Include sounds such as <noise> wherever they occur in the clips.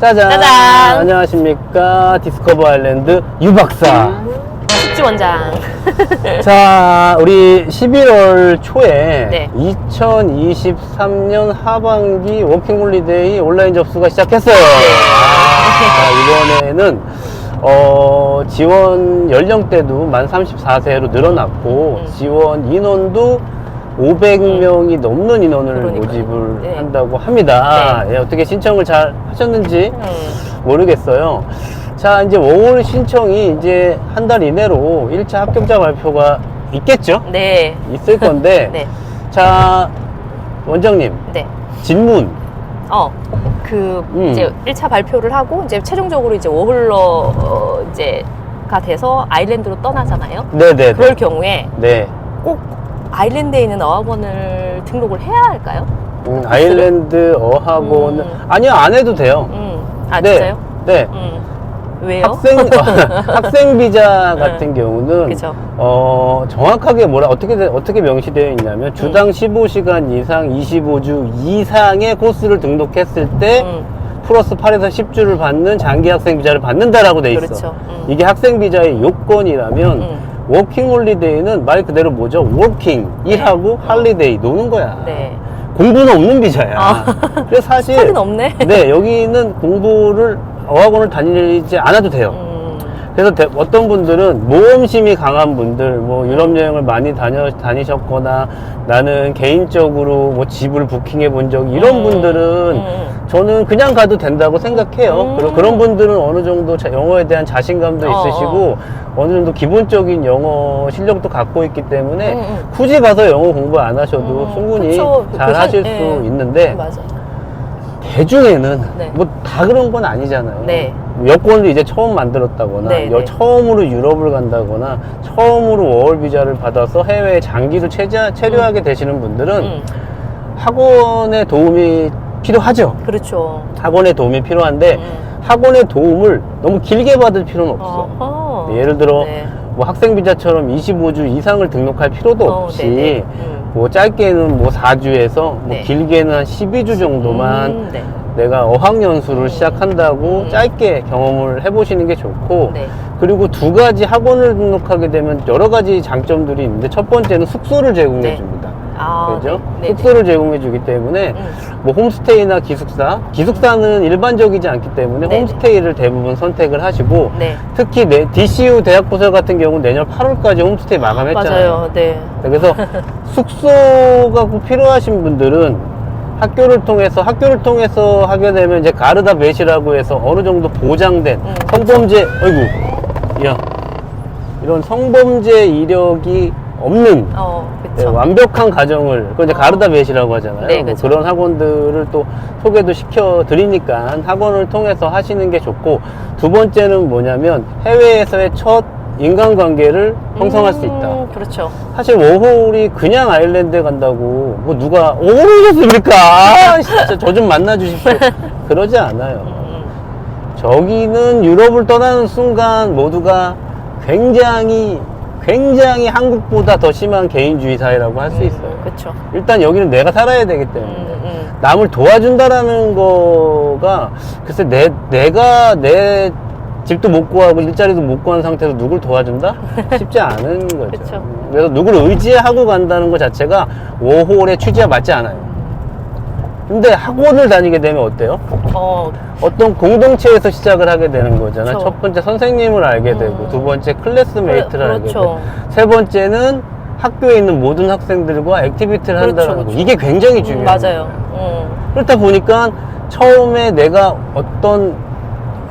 짜잔. 짜잔. 안녕하십니까. 디스커버 아일랜드 유박사. 숙지 원장. <laughs> 자, 우리 11월 초에 네. 2023년 하반기 워킹홀리데이 온라인 접수가 시작했어요. 아, 이번에는 어, 지원 연령대도 만 34세로 늘어났고 음. 지원 인원도 500명이 넘는 인원을 그러니까요. 모집을 네. 한다고 합니다. 예, 어떻게 신청을 잘 하셨는지 음. 모르겠어요. 자, 이제 5월 신청이 이제 한 달 이내로 1차 합격자 발표가 있겠죠? 네. 있을 건데, <laughs> 네. 자, 원장님, 네. 질문. 어, 그, 음. 이제 1차 발표를 하고, 이제 최종적으로 이제 워홀러, 어, 이제, 가 돼서 아일랜드로 떠나잖아요. 네네. 그럴 경우에 네. 꼭 아일랜드에 있는 어학원을 등록을 해야 할까요? 음, 아일랜드 어학원은, 음. 아니요, 안 해도 돼요. 음. 아, 네. 진짜요? 네. 음. 왜요? 학생, <laughs> 학생 비자 같은 경우는, 그죠. 어, 정확하게 뭐라, 어떻게, 돼- 어떻게 명시되어 있냐면, 주당 음. 15시간 이상, 25주 이상의 코스를 등록했을 때, 음. 플러스 8에서 10주를 받는 장기 학생 비자를 받는다라고 돼 있어. 그렇죠. 음. 이게 학생 비자의 요건이라면 음. 워킹 홀리데이는 말 그대로 뭐죠? 워킹 일하고 할리데이 노는 거야. 네. 공부는 없는 비자야. 아. 그래서 사실 없네. 네 여기는 공부를 어학원을 다니지 않아도 돼요. 음. 그래서 대- 어떤 분들은 모험심이 강한 분들, 뭐 유럽 여행을 많이 다녀, 다니셨거나 나는 개인적으로 뭐 집을 부킹해 본 적 이런 음. 분들은 음. 저는 그냥 가도 된다고 생각해요. 음. 그리고 그런 분들은 어느 정도 자- 영어에 대한 자신감도 어, 있으시고 어 느 정도 기본적인 영어 실력도 갖고 있기 때문에 음, 음. 굳이 가서 영어 공부 안 하셔도 음, 충분히 그쵸. 잘그 사- 하실 예. 수 있는데 맞아. 대중에는 네. 뭐다 그런 건 아니잖아요. 네. 여권을 이제 처음 만들었다거나 네, 여- 네. 처음으로 유럽을 간다거나 처음으로 워홀 비자를 받아서 해외에 장기로 체자, 체류하게 되시는 분들은 음. 학원의 도움이 필요하죠. 그렇죠. 학원의 도움이 필요한데 음. 학원의 도움을 너무 길게 받을 필요는 없어. 어허. 예를 들어 네. 뭐 학생 비자처럼 25주 이상을 등록할 필요도 어, 없이 네네. 음. 뭐 짧게는 뭐 4주에서 뭐 네. 길게는 한 12주 정도만 음, 네. 내가 어학연수를 시작한다고 음. 짧게 경험을 해보시는 게 좋고 네. 그리고 두 가지 학원을 등록하게 되면 여러 가지 장점들이 있는데 첫 번째는 숙소를 제공해 네. 줍니다. 아, 그죠? 네. 네. 숙소를 제공해 주기 때문에 음. 뭐 홈스테이나 기숙사, 기숙사는 일반적이지 않기 때문에 네네. 홈스테이를 대부분 선택을 하시고 네. 특히 내 DCU 대학부설 같은 경우 내년 8월까지 홈스테이 마감했잖아요. 맞아요. 네. 그래서 숙소가 꼭 필요하신 분들은 학교를 통해서 학교를 통해서 하게 되면 이제 가르다 벳이라고 해서 어느 정도 보장된 음, 성범죄 어이구 야 이런 성범죄 이력이 없는 어, 네. 완벽한 가정을 그걸 이제 어. 가르다 벳이라고 하잖아요. 네, 뭐. 그런 학원들을 또 소개도 시켜 드리니까 학원을 통해서 하시는 게 좋고 두 번째는 뭐냐면 해외에서의 첫 인간관계를 형성할 수 있다. 음, 그렇죠. 사실 워홀이 그냥 아일랜드에 간다고 뭐 누가 오르셨습니까? 아, 진짜 저 좀 만나 주십시오. <laughs> 그러지 않아요. 음, 저기는 유럽을 떠나는 순간 모두가 굉장히 굉장히 한국보다 더 심한 개인주의 사회라고 할 수 있어요. 그렇죠. 일단 여기는 내가 살아야 되기 때문에 음, 음. 남을 도와준다라는 거가 글쎄 내 내가 내 집도 못 구하고 일자리도 못 구한 상태에서 누굴 도와준다? <laughs> 쉽지 않은 거죠. 그쵸. 그래서 누구를 의지하고 간다는 것 자체가 워홀의 취지와 맞지 않아요. 근데 학원을 다니게 되면 어때요? 어, 어떤 공동체에서 시작을 하게 되는 거잖아요. 그쵸. 첫 번째 선생님을 알게 음. 되고, 두 번째 클래스메이트를 그래, 알게 그렇죠. 되고, 세 번째는 학교에 있는 모든 학생들과 액티비티를 그렇죠, 한다는 거. 그렇죠. 이게 굉장히 음, 중요해요. 맞아요. 음. 그렇다 보니까 처음에 내가 어떤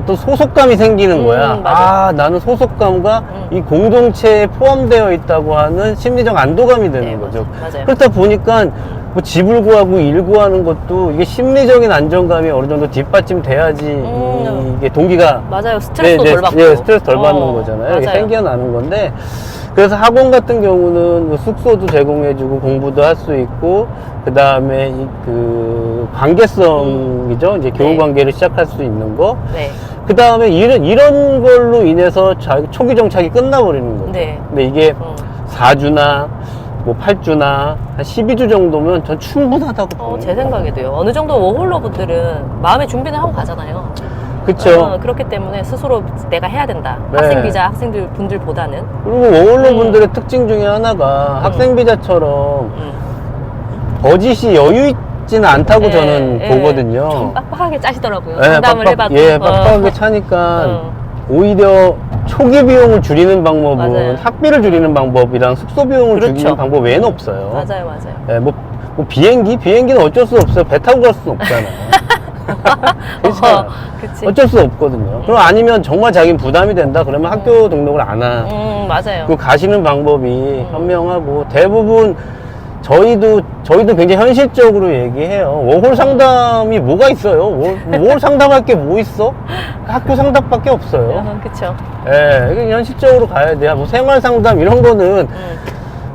어떤 소속감이 생기는 음, 거야. 맞아. 아, 나는 소속감과 음. 이 공동체에 포함되어 있다고 하는 심리적 안도감이 드는 네, 거죠. 맞아요. 맞아요. 그렇다 보니까 뭐 집을 구하고 일 구하는 것도 이게 심리적인 안정감이 어느 정도 뒷받침 돼야지 음. 이게 동기가 맞아요. 스트레스도 네, 덜 받고. 예, 스트레스 덜 받는 어, 거잖아요. 이게 맞아요. 생겨나는 건데. 그래서 학원 같은 경우는 뭐 숙소도 제공해주고 공부도 할 수 있고, 그 다음에 그 관계성이죠. 이제 교우 네. 관계를 시작할 수 있는 거. 네. 그 다음에 이런, 이런 걸로 인해서 자- 초기 정착이 끝나버리는 거죠. 네. 근데 이게 음. 4주나 뭐 8주나 한 12주 정도면 전 충분하다고 어. 제 생각에도요. 어느 정도 워홀러 분들은 마음의 준비는 하고 가잖아요. 그쵸. 어, 그렇기 때문에 스스로 내가 해야 된다. 네. 학생 비자 학생들 분들보다는. 그리고 워홀러 음. 분들의 특징 중에 하나가 학생 비자처럼 음. 버짓이 여유 있지는 않다고 예, 저는 예. 보거든요. 좀 빡빡하게 짜시더라고요. 예, 상담을 빡빡- 해봐도. 예, 어. 빡빡하게 차니까 어. 오히려 초기 비용을 줄이는 방법은 맞아요. 학비를 줄이는 방법이랑 숙소 비용을 그렇죠. 줄이는 방법 외에는 없어요. 맞아요, 맞아요. 예, 뭐, 뭐 비행기? 비행기는 어쩔 수 없어요. 배 타고 갈 수는 없잖아요. <laughs> <laughs> 어, 그치. 어쩔 수 없거든요. 그럼 아니면 정말 자기 부담이 된다 그러면 학교 등록을 안 하. 음, 맞아요. 그 가시는 방법이 현명하고 대부분 저희도 저희도 굉장히 현실적으로 얘기해요. 워홀 상담이 뭐가 있어요? 워- 워홀 상담할 게 뭐 있어? 학교 상담밖에 없어요. 어, 그쵸. 예, 이게 현실적으로 가야 돼요. 뭐 생활 상담 이런 거는 음.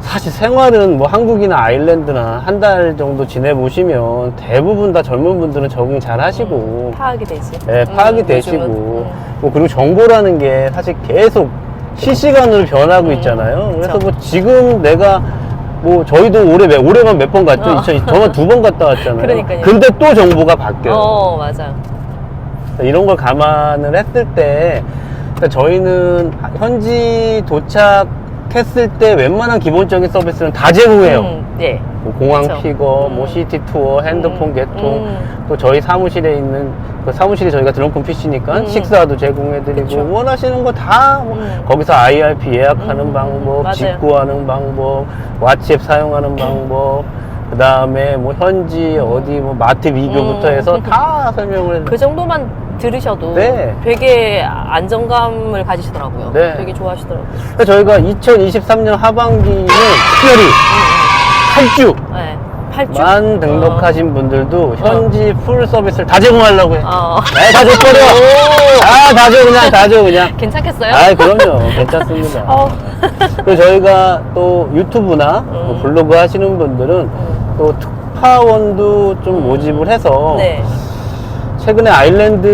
사실 생활은 뭐 한국이나 아일랜드나 한 달 정도 지내보시면 대부분 다 젊은 분들은 적응 잘 하시고 파악이 되지. 예, 파악이 음, 되시고 요즘은. 음. 뭐 그리고 정보라는 게 사실 계속 실시간으로 변하고 음, 있잖아요. 그래서 그쵸. 뭐 지금 내가 뭐 저희도 올해 몇- 올해만 몇 번 갔죠. 어. 2000, 저만 두 번 갔다 왔잖아요. 그러니까요. 근데 또 정보가 바뀌어요. 어, 맞아. 이런 걸 감안을 했을 때 그러니까 저희는 현지 도착 했을 때 웬만한 기본적인 서비스는 다 제공해요. 음, 예. 뭐 공항 그쵸. 픽업, 음. 뭐 시티 투어, 핸드폰 음, 개통, 음. 또 저희 사무실에 있는 그 사무실이 저희가 드럼큰 PC니까 음. 식사도 제공해드리고 그쵸. 원하시는 거다 음. 거기서 IRP 예약하는 음, 방법, 맞아요. 직구하는 방법, 왓츠앱 사용하는 방법, 그 다음에 뭐 현지 어디 뭐 마트 비교부터 음. 해서 다 설명을. 그 정도만 들으셔도 네. 되게 안정감을 가지시더라고요. 네. 되게 좋아하시더라고요. 그래서 저희가 2023년 하반기는 특별히 8주 네. 8주. 만 등록하신 분들도 현지 풀 서비스를 다 제공하려고 해요. 어. 네, 다 줘버려. 아, 다 줘, 그냥, 다 줘, 그냥. 괜찮겠어요? 아, 그럼요. 괜찮습니다. 어. 그리고 저희가 또 유튜브나 뭐 음. 블로그 하시는 분들은 또 특파원도 좀 모집을 해서 네. 최근에 아일랜드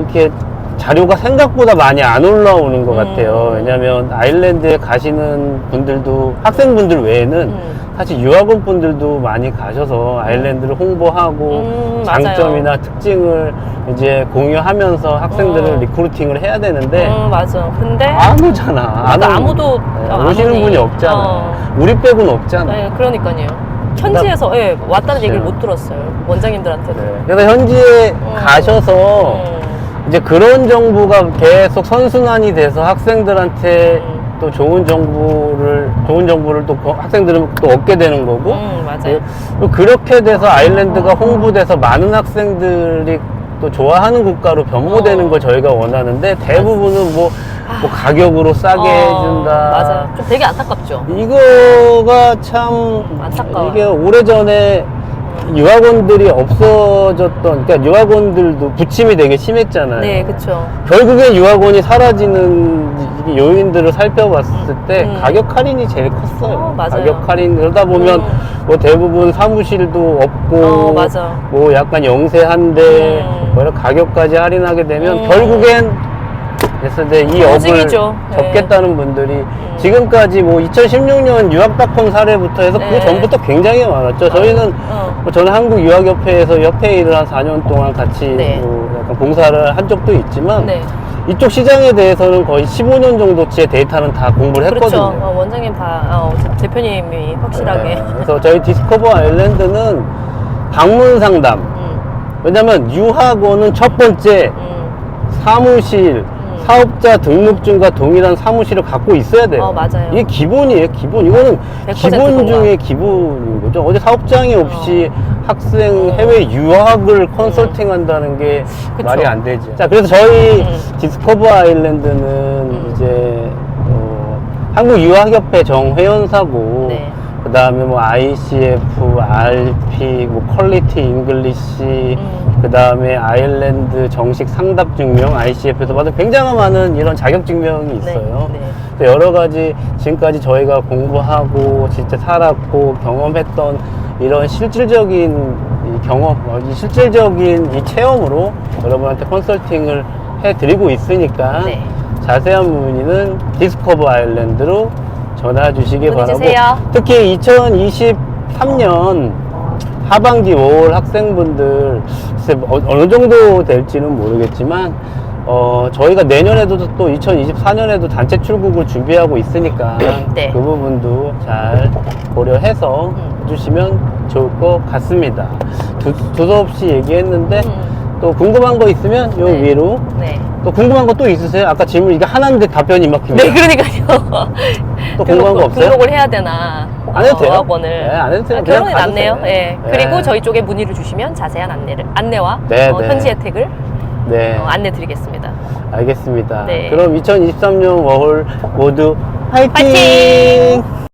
이렇게 자료가 생각보다 많이 안 올라오는 것 음. 같아요. 왜냐면 아일랜드에 가시는 분들도 학생분들 외에는 음. 사실 유학원 분들도 많이 가셔서 아일랜드를 홍보하고 음. 장점이나 특징을 이제 공유하면서 학생들을 어. 리크루팅을 해야 되는데 음, 맞아. 근데 안 오잖아. 안 아무도 네, 안 오시는. 분이 없잖아. 어. 우리 빼고는 없잖아. 네, 그러니까요. 현지에서 예, 왔다는 얘기를 못 들었어요. 원장님들한테도. 네. 그래서 현지에 음. 가셔서 음. 이제 그런 정보가 계속 선순환이 돼서 학생들한테 음. 또 좋은 정보를 좋은 정보를 또 거- 학생들은 또 얻게 되는 거고 음, 맞아요. 또 그렇게 돼서 아일랜드가 홍보돼서 많은 학생들이 또 좋아하는 국가로 변모되는 어. 걸 저희가 원하는데 대부분은 뭐, 뭐 가격으로 싸게 어, 해준다. 맞아요. 좀 되게 안타깝죠. 이거가 참 안타까워요. 이게 오래전에 유학원들이 없어졌던 그러니까 유학원들도 부침이 되게 심했잖아요. 네, 그쵸. 결국엔 유학원이 사라지는 요인들을 살펴봤을 때 음. 가격 할인이 제일 컸어요. 어, 맞아요. 가격 할인 그러다 보면 음. 뭐 대부분 사무실도 없고 어, 맞아. 뭐 약간 영세한데 음. 뭐 이런 가격까지 할인하게 되면 음. 결국엔 그래서 이제 이 업을. 네. 접겠다는 분들이 지금까지 뭐 2016년 유학닷컴 사례부터 해서 네. 그 전부터 굉장히 많았죠. 저희는 어. 뭐 저는 한국 유학협회에서 협회 일을 한 4년 동안 같이 네. 뭐 약간 봉사를 한 적도 있지만 네. 이쪽 시장에 대해서는 거의 15년 정도치의 데이터는 다 공부를 그렇죠. 했거든요. 어, 원장님 다, 어, 대표님이 확실하게. 네. 그래서 저희 디스커버 아일랜드는 방문 상담. 음, 왜냐면 유학원은 첫 번째 음. 사무실, 사업자 등록증과 동일한 사무실을 갖고 있어야 돼요. 어, 맞아요. 이게 기본이에요, 기본. 이거는 100% 기본. 중에 기본인 거죠. 어제 사업장이 없이 학생 어. 해외 유학을 컨설팅 한다는 게 그쵸. 말이 안 되죠. 자, 그래서 저희 음. 디스커버 아일랜드는 이제 어, 한국 유학협회 정회원사고 네. 그 다음에 뭐 ICF, RP, 뭐 퀄리티 잉글리시, 음. 그 다음에 아일랜드 정식 상답 증명, ICF에서 받은 굉장히 많은 이런 자격 증명이 있어요. 네. 네. 여러 가지 지금까지 저희가 공부하고 진짜 살았고 경험했던 이런 실질적인 이 경험, 어, 이 실질적인 이 체험으로 여러분한테 컨설팅을 해드리고 있으니까 네. 자세한 문의는 디스커버 아일랜드로 전화 주시기 바라고 주세요. 특히 2023년 하반기 5월 학생분들 글쎄 어, 어느 정도 될지는 모르겠지만 어, 저희가 내년에도 또 2024년에도 단체 출국을 준비하고 있으니까 <coughs> 네. 그 부분도 잘 고려해서 음. 해주시면 좋을 것 같습니다. 두, 두서없이 얘기했는데 음. 또 궁금한 거 있으면 요 네. 위로 네. 또 궁금한 거 또 있으세요? 아까 질문 이게 하나인데 답변이 막 깁니다. 네, 그러니까요. <laughs> 또 궁금한 거 없어요? 등록을 해야 되나? 안 해도 돼요. 어학원을. 네, 안 해도 돼요. 아, 그냥 결론이 가도 났네요. 돼요. 예. 네. 그리고 저희 쪽에 문의를 주시면 자세한 안내를 안내와 네, 어, 네. 현지 혜택을 네. 어, 안내 드리겠습니다. 알겠습니다. 네. 그럼 2023년 워홀 모두 화이팅! 화이팅!